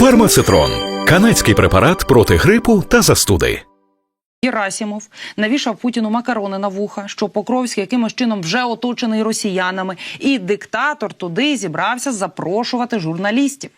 Фармацитрон канадський препарат проти грипу та застуди. Герасімов навішав Путіну макарони на вуха, що Покровський якимось чином вже оточений росіянами, і диктатор туди зібрався запрошувати журналістів.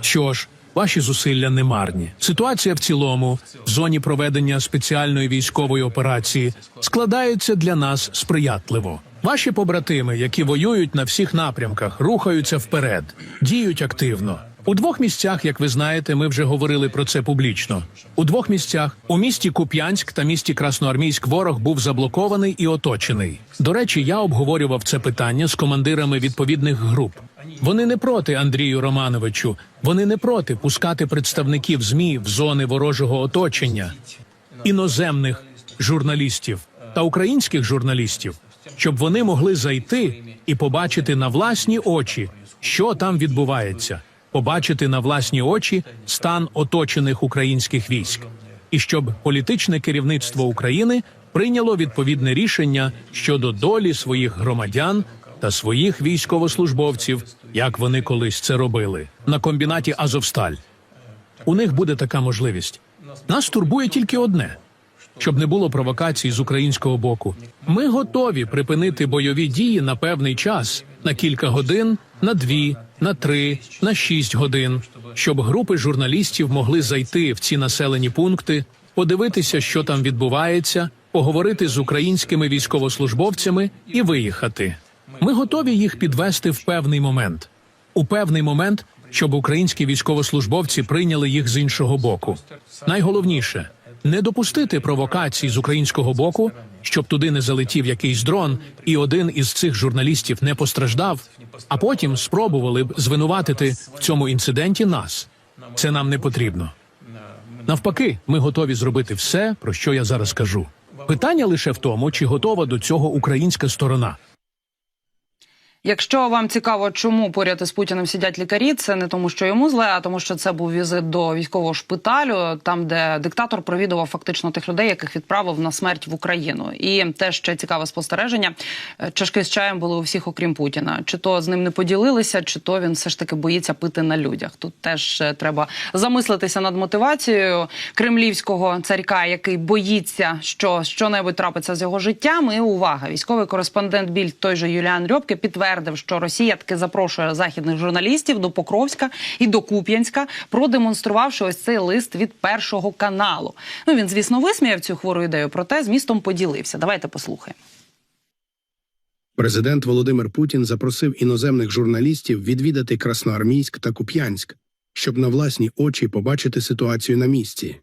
Що ж, ваші зусилля не марні. Ситуація в цілому в зоні проведення спеціальної військової операції складається для нас сприятливо. Ваші побратими, які воюють на всіх напрямках, рухаються вперед, діють активно. У двох місцях, як ви знаєте, ми вже говорили про це публічно. У двох місцях у місті Куп'янськ та місті Красноармійськ ворог був заблокований і оточений. До речі, я обговорював це питання з командирами відповідних груп. Вони не проти Андрію Романовичу, вони не проти пускати представників ЗМІ в зони ворожого оточення, іноземних журналістів та українських журналістів, щоб вони могли зайти і побачити на власні очі, що там відбувається, побачити на власні очі стан оточених українських військ, і щоб політичне керівництво України прийняло відповідне рішення щодо долі своїх громадян та своїх військовослужбовців, як вони колись це робили на комбінаті Азовсталь. У них буде така можливість. Нас турбує тільки одне: щоб не було провокацій з українського боку. Ми готові припинити бойові дії на певний час на кілька годин, на дві, на три, на шість годин, щоб групи журналістів могли зайти в ці населені пункти, подивитися, що там відбувається, поговорити з українськими військовослужбовцями і виїхати. Ми готові їх підвести в певний момент. У певний момент, щоб українські військовослужбовці прийняли їх з іншого боку. Найголовніше не допустити провокацій з українського боку, щоб туди не залетів якийсь дрон, і один із цих журналістів не постраждав, а потім спробували б звинуватити в цьому інциденті нас. Це нам не потрібно. Навпаки, ми готові зробити все, про що я зараз кажу. Питання лише в тому, чи готова до цього українська сторона. Якщо вам цікаво, чому поряд із Путіним сидять лікарі, це не тому, що йому зле, а тому, що це був візит до військового шпиталю, там де диктатор провідував фактично тих людей, яких відправив на смерть в Україну. І теж ще цікаве спостереження. Е, Чашки з чаєм були у всіх, окрім Путіна. Чи то з ним не поділилися, чи то він все ж таки боїться пити на людях. Тут теж е, треба замислитися над мотивацією кремлівського царька, який боїться, що що-небудь трапиться з його життям. І увага, військовий кореспондент Біль, той же Юліан Рьобке, підтвердив, що Росія таки запрошує західних журналістів до Покровська і до Куп'янська, продемонструвавши ось цей лист від першого каналу. Ну він, звісно, висміяв цю хвору ідею, проте з містом поділився. Давайте послухаємо. Президент Володимир Путін запросив іноземних журналістів відвідати Красноармійськ та Куп'янськ, щоб на власні очі побачити ситуацію на місці.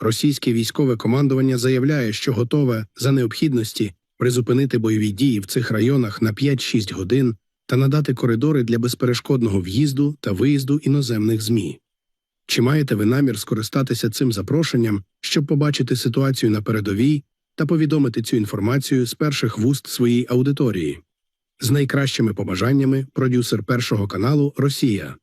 Російське військове командування заявляє, що готове за необхідності призупинити бойові дії в цих районах на 5-6 годин та надати коридори для безперешкодного в'їзду та виїзду іноземних ЗМІ. Чи маєте ви намір скористатися цим запрошенням, щоб побачити ситуацію на передовій та повідомити цю інформацію з перших вуст своїй аудиторії? З найкращими побажаннями продюсер першого каналу Росія.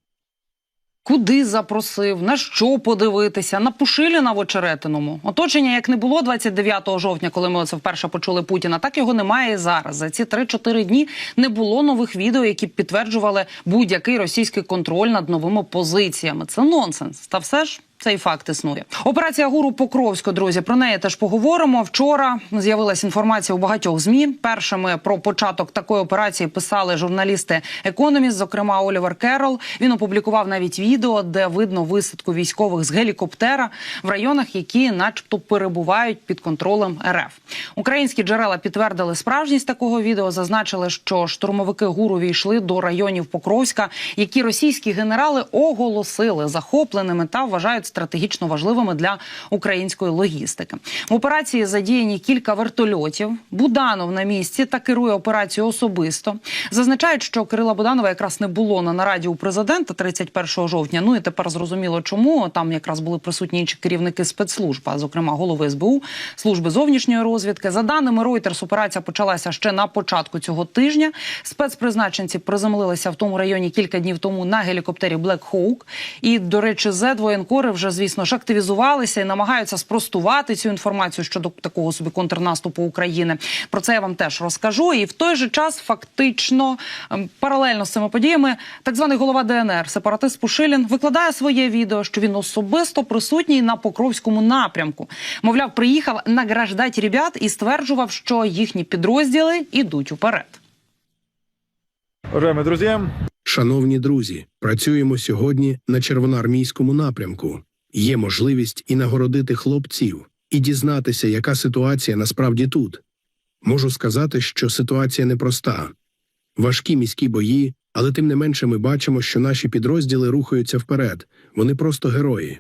Куди запросив, на що подивитися, на Пушиліна в очеретиному. Оточення як не було 29 жовтня, коли ми це вперше почули Путіна, так його немає і зараз. За ці 3-4 дні не було нових відео, які б підтверджували будь-який російський контроль над новими позиціями. Це нонсенс. Та все ж. Цей факт існує. Операція гуру Покровсько, друзі. Про неї теж поговоримо. Вчора з'явилася інформація у багатьох змі. Першими про початок такої операції писали журналісти Економіст, зокрема Олівер Керрол. Він опублікував навіть відео, де видно висадку військових з гелікоптера в районах, які, начебто, перебувають під контролем РФ. Українські джерела підтвердили справжність такого відео. Зазначили, що штурмовики гуру війшли до районів Покровська, які російські генерали оголосили захопленими та вважають стратегічно важливими для української логістики. В операції задіяні кілька вертольотів. Буданов на місці та керує операцією особисто. Зазначають, що Кирила Буданова якраз не було на нараді у президента 31 жовтня. Ну і тепер зрозуміло, чому там якраз були присутні інші керівники спецслужб, а зокрема голови СБУ, служби зовнішньої розвідки. За даними Reuters, операція почалася ще на початку цього тижня. Спецпризначенці приземлилися в тому районі кілька днів тому на гелікоптері Black Hawk. І, до речі, Z воєнкори вже вже, звісно ж, активізувалися і намагаються спростувати цю інформацію щодо такого собі контрнаступу України. Про це я вам теж розкажу. І в той же час, фактично, ем, паралельно з цими подіями, так званий голова ДНР, сепаратист Пушилін, викладає своє відео, що він особисто присутній на Покровському напрямку. Мовляв, приїхав награждати ребят і стверджував, що їхні підрозділи ідуть уперед. Уважаемые друзья, Шановні друзі, працюємо сьогодні на червоноармійському напрямку. Є можливість і нагородити хлопців, і дізнатися, яка ситуація насправді тут. Можу сказати, що ситуація непроста. Важкі міські бої, але тим не менше ми бачимо, що наші підрозділи рухаються вперед. Вони просто герої.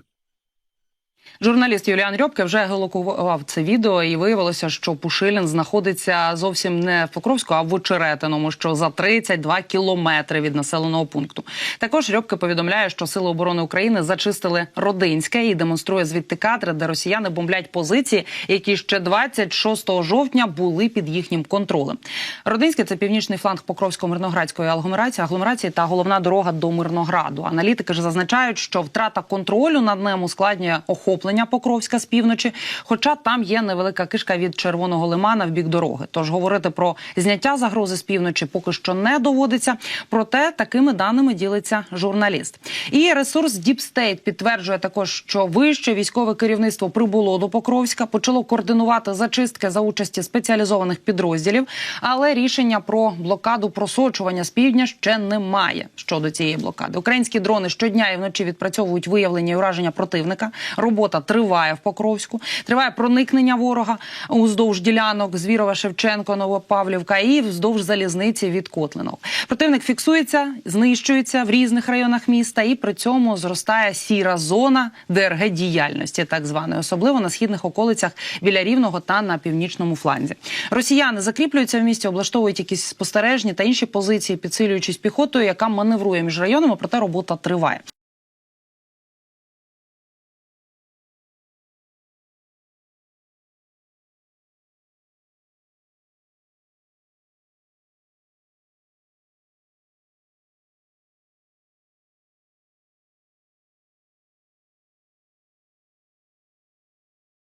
Журналіст Юліан Рьобке вже гелокував це відео, і виявилося, що Пушилін знаходиться зовсім не в Покровську, а в Очеретиному, що за 32 кілометри від населеного пункту. Також Рьобке повідомляє, що Сили оборони України зачистили Родинське і демонструє звідти кадри, де росіяни бомблять позиції, які ще 26 жовтня були під їхнім контролем. Родинське це північний фланг Покровсько-Мирноградської агломерації, агломерації та головна дорога до Мирнограду. Аналітики ж зазначають, що втрата контролю над ним ускладнює охоплення Покровська з півночі, хоча там є невелика кишка від червоного лимана в бік дороги. Тож говорити про зняття загрози з півночі поки що не доводиться. Проте такими даними ділиться журналіст. І ресурс State підтверджує також, що вище військове керівництво прибуло до Покровська, почало координувати зачистки за участі спеціалізованих підрозділів, але рішення про блокаду просочування з півдня ще немає. Щодо цієї блокади, українські дрони щодня і вночі відпрацьовують виявлення і ураження противника. Робота триває в Покровську. Триває проникнення ворога уздовж ділянок Звірова, Шевченко, Новопавлівка і вздовж залізниці від Котлинок. Противник фіксується, знищується в різних районах міста, і при цьому зростає сіра зона ДРГ діяльності, так званої, особливо на східних околицях біля Рівного та на північному фланзі. Росіяни закріплюються в місті, облаштовують якісь спостережні та інші позиції, підсилюючись піхотою, яка маневрує між районами, проте робота триває.